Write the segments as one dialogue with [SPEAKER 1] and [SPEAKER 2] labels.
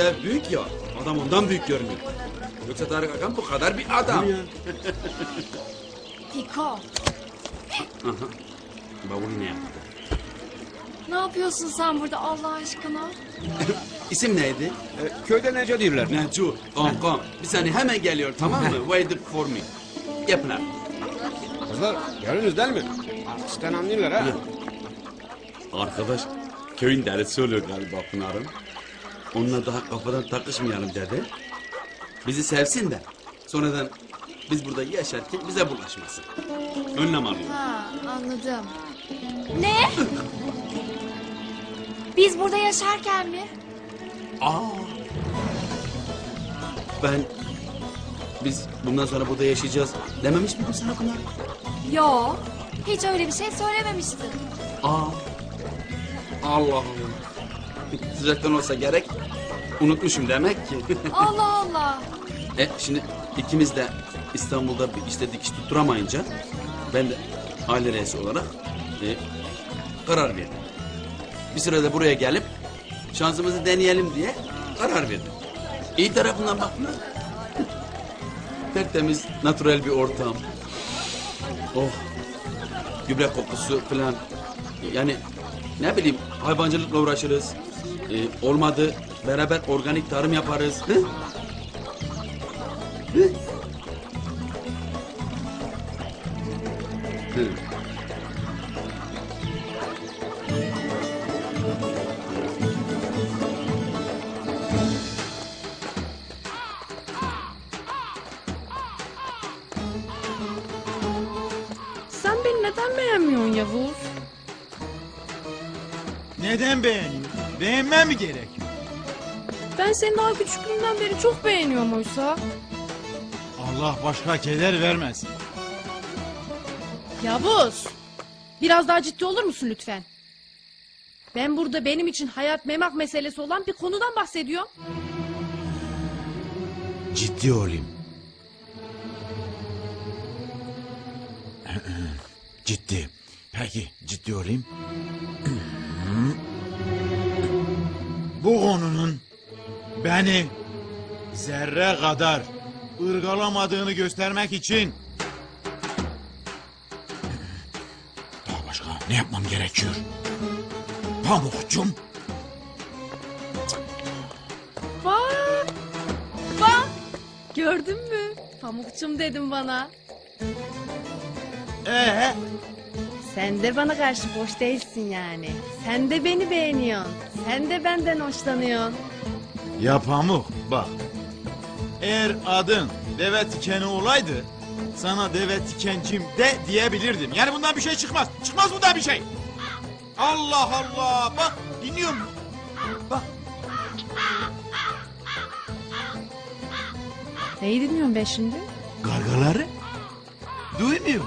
[SPEAKER 1] Ev büyük ya. Adam ondan büyük görünüyor. Yoksa Tarık Akan bu kadar bir adam.
[SPEAKER 2] Piko.
[SPEAKER 1] Bavulu ne yaptı?
[SPEAKER 2] Ne yapıyorsun sen burada Allah aşkına?
[SPEAKER 1] İsim neydi?
[SPEAKER 3] E, köyde nece diyorlar.
[SPEAKER 1] Necu. Kankam. Bir saniye hemen geliyor tamam mı? Wait for me. Yapın abi.
[SPEAKER 3] Kızlar görünüz değil mi? Artistten anlıyorlar ha.
[SPEAKER 1] Arkadaş köyün delisi oluyor galiba Pınar'ın. Onunla daha kafadan takışmayalım dedi. Bizi sevsin de sonradan biz burada yaşarken bize bulaşmasın. Önlem alıyor.
[SPEAKER 2] Ha anladım. Ne? Biz burada yaşarken mi?
[SPEAKER 1] Aa. Ben biz bundan sonra burada yaşayacağız dememiş miydim sana Pınar?
[SPEAKER 2] Yo. Hiç öyle bir şey söylememiştin.
[SPEAKER 1] Aa. Allah Allah. Sıcaktan olsa gerek unutmuşum demek ki.
[SPEAKER 2] Allah Allah.
[SPEAKER 1] E şimdi ikimiz de İstanbul'da bir işte dikiş tutturamayınca ben de aile reisi olarak e, karar verdim. Bir sürede buraya gelip şansımızı deneyelim diye karar verdim. İyi tarafından bakma. Tertemiz, natürel bir ortam. Oh, gübre kokusu falan. Yani ne bileyim hayvancılıkla uğraşırız. E, olmadı beraber organik tarım yaparız. Hı? Hı? Hı.
[SPEAKER 4] Sen beni neden beğenmiyorsun Yavuz?
[SPEAKER 5] Neden beğeniyor? Beğenmem mi gerekiyor?
[SPEAKER 4] Ben seni daha küçüklüğümden beri çok beğeniyorum oysa.
[SPEAKER 5] Allah başka keder vermesin.
[SPEAKER 4] Yavuz! Biraz daha ciddi olur musun lütfen? Ben burada benim için hayat memak meselesi olan bir konudan bahsediyorum.
[SPEAKER 5] Ciddi olayım. ciddi. Peki ciddi olayım. Bu konunun beni zerre kadar ırgalamadığını göstermek için daha başka ne yapmam gerekiyor? Pamukcum
[SPEAKER 4] Bak! Bak! Gördün mü? Pamukçum dedim bana.
[SPEAKER 5] ee
[SPEAKER 4] Sen de bana karşı boş değilsin yani. Sen de beni beğeniyorsun. Sen de benden hoşlanıyorsun.
[SPEAKER 5] Ya Pamuk bak. Eğer adın deve tikeni olaydı sana deve tikencim de diyebilirdim. Yani bundan bir şey çıkmaz. Çıkmaz bundan bir şey. Allah Allah bak dinliyor musun? Bak
[SPEAKER 4] Neyi dinliyorum ben şimdi?
[SPEAKER 5] gargaları duymuyor.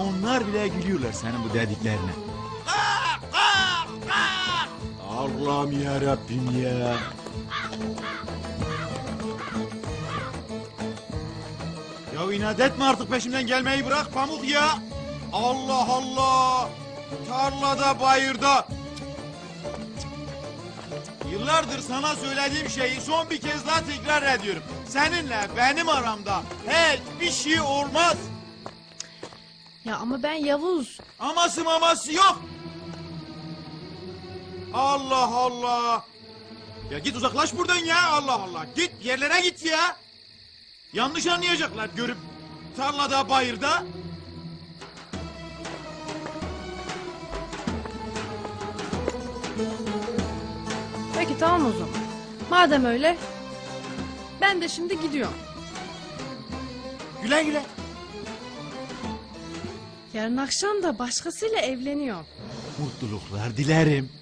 [SPEAKER 5] Onlar bile gülüyorlar senin bu dediklerine. Allah'ım ya Rabbim ya. Ya inat etme artık peşimden gelmeyi bırak pamuk ya. Allah Allah. Tarlada bayırda. Yıllardır sana söylediğim şeyi son bir kez daha tekrar ediyorum. Seninle benim aramda hiçbir şey olmaz.
[SPEAKER 4] Ya ama ben Yavuz.
[SPEAKER 5] Aması maması yok. Allah Allah. Ya git uzaklaş buradan ya Allah Allah. Git yerlere git ya. Yanlış anlayacaklar görüp tarlada bayırda.
[SPEAKER 4] Peki tamam o zaman. Madem öyle ben de şimdi gidiyorum.
[SPEAKER 5] Güle güle.
[SPEAKER 4] Yarın akşam da başkasıyla evleniyorum.
[SPEAKER 5] Mutluluklar dilerim.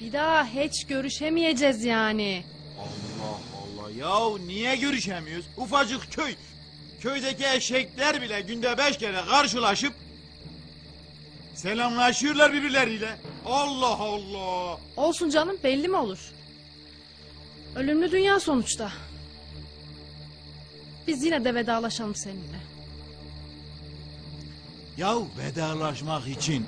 [SPEAKER 4] Bir daha hiç görüşemeyeceğiz yani.
[SPEAKER 5] Allah Allah yahu niye görüşemiyoruz? Ufacık köy. Köydeki eşekler bile günde beş kere karşılaşıp selamlaşıyorlar birbirleriyle. Allah Allah.
[SPEAKER 4] Olsun canım belli mi olur? Ölümlü dünya sonuçta. Biz yine de vedalaşalım seninle.
[SPEAKER 5] Yahu vedalaşmak için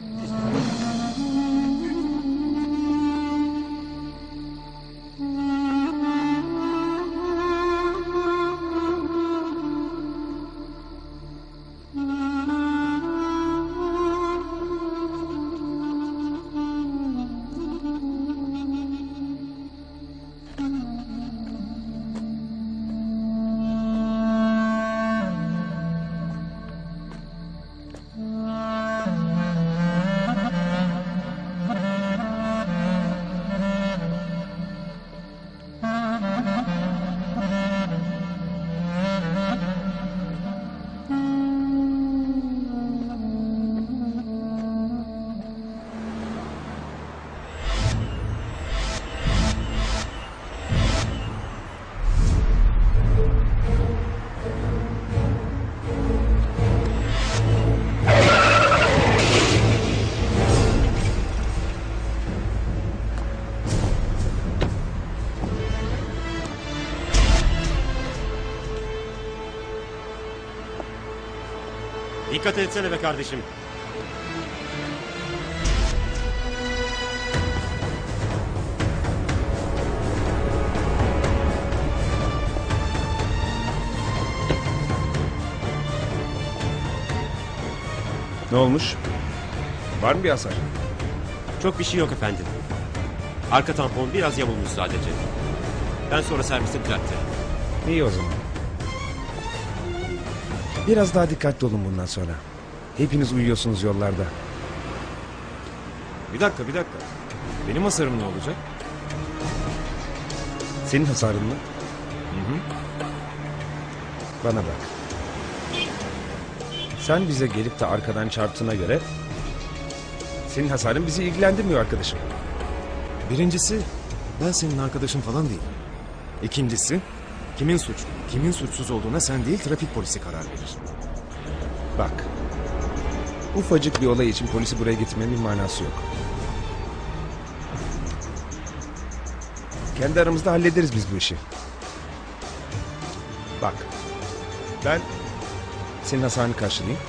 [SPEAKER 6] Dikkat etsene be kardeşim.
[SPEAKER 3] Ne olmuş? Var mı bir hasar?
[SPEAKER 6] Çok bir şey yok efendim. Arka tampon biraz yamulmuş sadece. Ben sonra serviste düzeltirim.
[SPEAKER 7] İyi o zaman. Biraz daha dikkatli olun bundan sonra. Hepiniz uyuyorsunuz yollarda.
[SPEAKER 3] Bir dakika bir dakika. Benim hasarım ne olacak?
[SPEAKER 7] Senin hasarın mı? Bana bak. Sen bize gelip de arkadan çarptığına göre... ...senin hasarın bizi ilgilendirmiyor arkadaşım.
[SPEAKER 8] Birincisi ben senin arkadaşın falan değilim. İkincisi kimin suçlu, kimin suçsuz olduğuna sen değil trafik polisi karar verir.
[SPEAKER 7] Bak. Ufacık bir olay için polisi buraya getirmenin manası yok. Kendi aramızda hallederiz biz bu işi. Bak. Ben senin hasarını karşılayayım.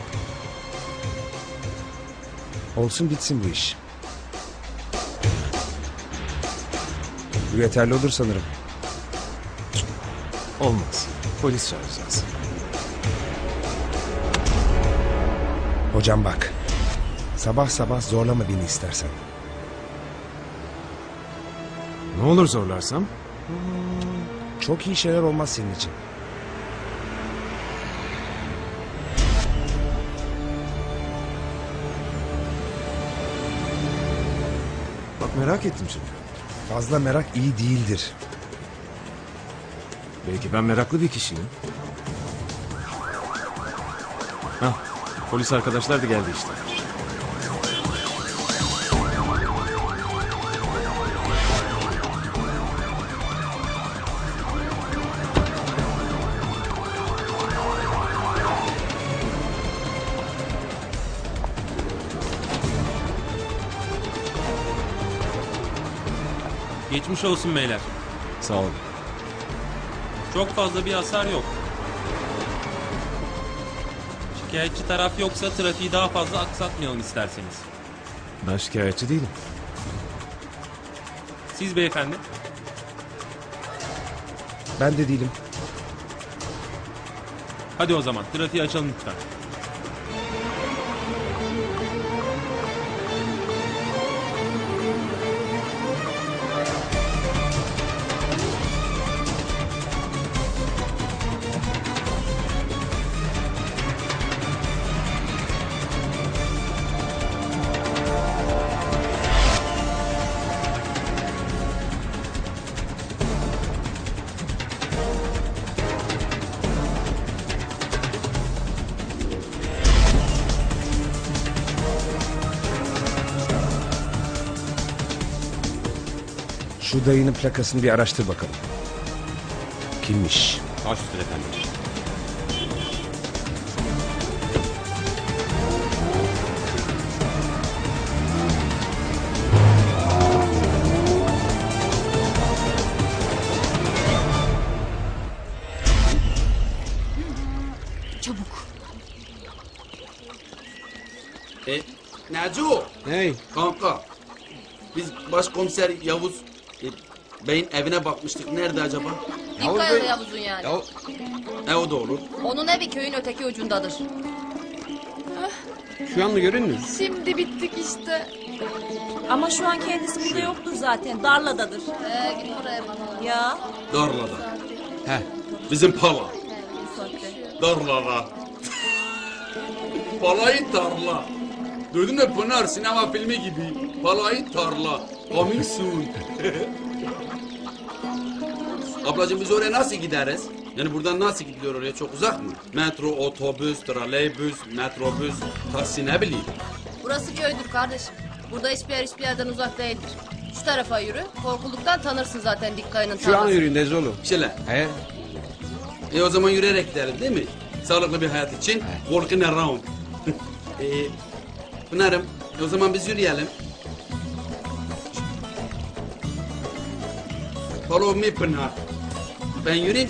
[SPEAKER 7] Olsun bitsin bu iş. Bu yeterli olur sanırım.
[SPEAKER 8] Olmaz. Polis çağıracağız.
[SPEAKER 7] Hocam bak. Sabah sabah zorlama beni istersen.
[SPEAKER 8] Ne olur zorlarsam?
[SPEAKER 7] Çok iyi şeyler olmaz senin için.
[SPEAKER 8] Bak merak ettim şimdi.
[SPEAKER 7] Fazla merak iyi değildir.
[SPEAKER 8] Belki ben meraklı bir kişiyim. Hah, polis arkadaşlar da geldi işte.
[SPEAKER 9] Geçmiş olsun beyler.
[SPEAKER 8] Sağ olun.
[SPEAKER 9] Çok fazla bir hasar yok. Şikayetçi taraf yoksa trafiği daha fazla aksatmayalım isterseniz.
[SPEAKER 8] Ben şikayetçi değilim.
[SPEAKER 9] Siz beyefendi.
[SPEAKER 7] Ben de değilim.
[SPEAKER 9] Hadi o zaman trafiği açalım lütfen.
[SPEAKER 7] Şu dayının plakasını bir araştır bakalım. Kimmiş?
[SPEAKER 6] Baş üstüne efendim.
[SPEAKER 2] Çabuk.
[SPEAKER 1] E, Neco
[SPEAKER 3] Hey,
[SPEAKER 1] kanka. Biz başkomiser Yavuz e, Bey'in evine bakmıştık. Nerede acaba?
[SPEAKER 10] Dikkayalı Yavuz'un yani.
[SPEAKER 3] ya
[SPEAKER 1] E o da olur.
[SPEAKER 10] Onun evi köyün öteki ucundadır.
[SPEAKER 3] şu an mı görünmüyor?
[SPEAKER 2] Şimdi bittik işte.
[SPEAKER 11] Ama şu an kendisi burada yoktur zaten. Darladadır.
[SPEAKER 10] Ee, git oraya bana.
[SPEAKER 11] Ya.
[SPEAKER 1] Darla'da.
[SPEAKER 3] He.
[SPEAKER 1] Bizim pala. Darla'da. Palayı tarla. Duydun mu Pınar sinema filmi gibi. Palayı tarla. Coming soon. Ablacığım biz oraya nasıl gideriz? Yani buradan nasıl gidiyor oraya? Çok uzak mı? Metro, otobüs, trolleybüs, metrobüs, taksi ne bileyim.
[SPEAKER 10] Burası köydür kardeşim. Burada hiçbir yer hiçbir yerden uzak değildir. Şu tarafa yürü. Korkuluktan tanırsın zaten Dikkaya'nın
[SPEAKER 3] Şu an
[SPEAKER 10] tarlasını.
[SPEAKER 3] yürüyün Dezolu.
[SPEAKER 1] Şöyle.
[SPEAKER 3] He.
[SPEAKER 1] E o zaman yürüyerek gidelim değil mi? Sağlıklı bir hayat için walking around. e, Pınar'ım o zaman biz yürüyelim. Follow me Pınar. Ben yürüyeyim